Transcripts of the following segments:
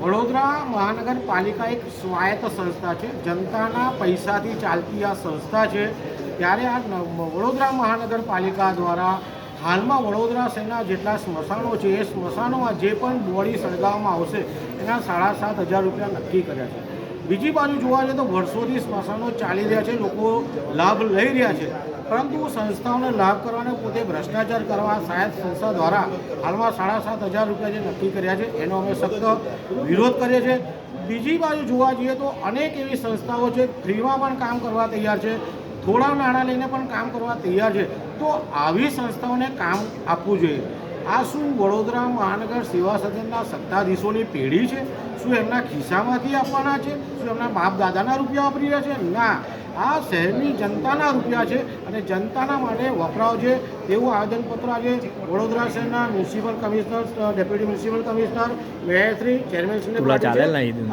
વડોદરા મહાનગરપાલિકા એક સ્વાયત્ત સંસ્થા છે. જનતાના પૈસાથી ચાલતી આ સંસ્થા છે. ત્યારે આ વડોદરા મહાનગરપાલિકા દ્વારા હાલમાં વડોદરા શહેરના જેટલા સ્મશાનો છે, એ સ્મશાનોમાં જે પણ બોડી સળગાવવામાં આવશે, એના સાડા સાત હજાર રૂપિયા નક્કી કર્યા છે. બીજી બાજુ જોવા જઈએ તો વર્ષોથી સ્મશાનો ચાલી રહ્યા છે, લોકો લાભ લઈ રહ્યા છે. પરંતુ સંસ્થાઓને લાભ કરવાને પોતે ભ્રષ્ટાચાર કરવા સાહેબ સંસ્થા દ્વારા હાલમાં સાડા સાત હજાર રૂપિયા જે નક્કી કર્યા છે, એનો અમે સખત વિરોધ કરીએ છીએ. બીજી બાજુ જોવા જઈએ તો અનેક એવી સંસ્થાઓ છે, ફ્રીમાં પણ કામ કરવા તૈયાર છે, થોડા નાણાં લઈને પણ કામ કરવા તૈયાર છે. તો આવી સંસ્થાઓને કામ આપવું જોઈએ. આ શું વડોદરા મહાનગર સેવા સદનના સત્તાધીશોની પેઢી છે? શું એમના ખિસ્સામાંથી આપવાના છે? શું એમના બાપ દાદાના રૂપિયા વાપરી રહ્યા છે? ના. આ શહેરની જનતાના રૂપિયા છે અને જનતાના માટે વપરાવ છે. તેવું આવેદનપત્ર આજે વડોદરા શહેરના municipal commissioner deputy municipal commissioner મેયરશ્રી ચેરમેનશ્રીને.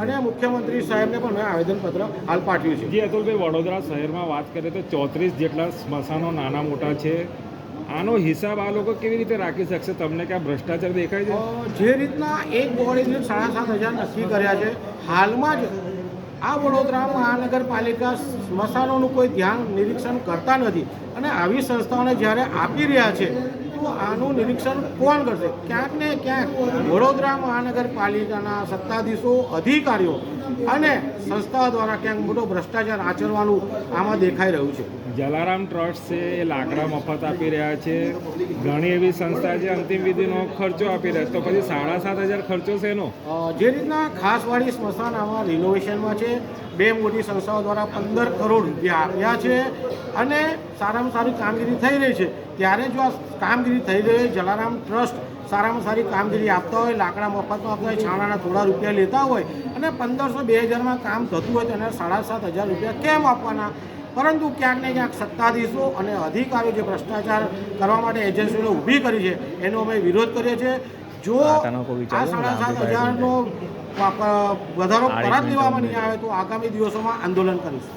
અને મુખ્યમંત્રી સાહેબને પણ મેં આવેદનપત્ર હાલ પાઠવ્યું છે. જી અતુલભાઈ વડોદરા શહેરમાં વાત કરીએ તો ચોત્રીસ જેટલા સ્મશાનો નાના મોટા છે. આનો હિસાબ આ લોકો કેવી રીતે રાખી શકશે? તમને ક્યાં ભ્રષ્ટાચાર દેખાય છે? જે રીતના એક બોડીને સાડા સાત હજાર નક્કી કર્યા છે, હાલમાં જ આ વડોદરા મહાનગરપાલિકા સ્મશાનોનું કોઈ ધ્યાન નિરીક્ષણ કરતા નથી અને આવી સંસ્થાઓને જ્યારે આપી રહ્યા છે, તો આનું નિરીક્ષણ કોણ કરશે? ક્યાંક ને ક્યાંક વડોદરા મહાનગરપાલિકાના સત્તાધીશો, અધિકારીઓ અને સંસ્થાઓ દ્વારા ક્યાંક મોટો ભ્રષ્ટાચાર આચરવાનું આમાં દેખાઈ રહ્યું છે. જલારામ ટ્રસ્ટ છે એ લાકડા મફત આપી રહ્યા છે. ઘણી એવી સંસ્થા છે અંતિમ વિધિનો ખર્ચો આપી રહ્યા તો પછી સાડા સાત હજાર ખર્ચો છે એનો? જે રીતના ખાસવાડી સ્મશાન આમાં રિનોવેશનમાં છે બે મોટી સંસ્થાઓ દ્વારા પંદર કરોડ રૂપિયા આપ્યા છે અને સારામાં સારી કામગીરી થઈ રહી છે. ત્યારે જો આ કામગીરી થઈ રહી જલારામ ટ્રસ્ટ સારામાં સારી કામગીરી આપતા હોય લાકડા મફતમાં આપતા હોય છાણાના થોડા રૂપિયા લેતા હોય અને પંદરસો બે હજારમાં કામ થતું હોય તો એને સાડા સાત હજાર રૂપિયા કેમ આપવાના? પરંતુ ક્યાંક ને ક્યાંક સત્તાધીશો અને અધિકારીઓ જે ભ્રષ્ટાચાર કરવા માટે એજન્સીઓને ઊભી કરી છે એનો અમે વિરોધ કરીએ છીએ. જો આ સાડા સાત હજારનો વધારો પરત લેવામાં નહીં આવે તો આગામી દિવસોમાં આંદોલન કરીશું.